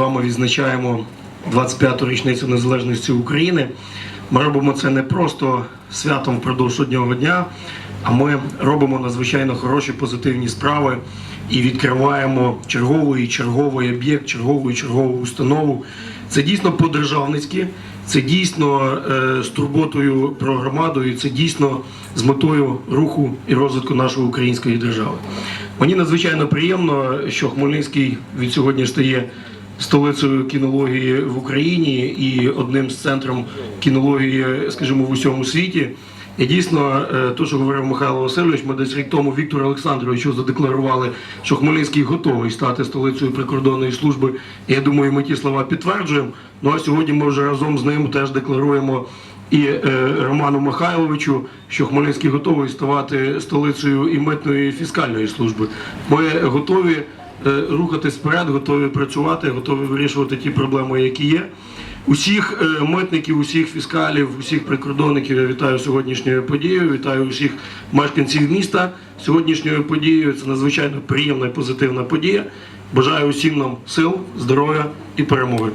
Вами відзначаємо 25-ту річницю незалежності України. Ми робимо це не просто святом впродовж одного дня, а ми робимо надзвичайно хороші позитивні справи і відкриваємо черговий черговий об'єкт, чергову і чергову установу. Це дійсно по-державницьки, це дійсно е, з турботою про громаду, і це дійсно з метою руху і розвитку нашої української держави. Мені надзвичайно приємно, що Хмельницький від сьогодні стає столицею кінології в Україні і одним з центром кінології, скажімо, в усьому світі. І дійсно, е, те, що говорив Михайло Васильович, ми десь рік тому Віктору Олександровичу задекларували, що Хмельницький готовий стати столицею прикордонної служби. І я думаю, ми ті слова підтверджуємо. Ну а сьогодні ми вже разом з ним теж декларуємо і е, Роману Михайловичу, що Хмельницький готовий ставати столицею і митної і фіскальної служби. Ми готові рухатись вперед, готові працювати, готові вирішувати ті проблеми, які є. Усіх е, митників, усіх фіскалів, усіх прикордонників я вітаю сьогоднішньою подією. Вітаю усіх мешканців міста сьогоднішньою подією. Це надзвичайно приємна і позитивна подія. Бажаю усім нам сил, здоров'я і перемоги.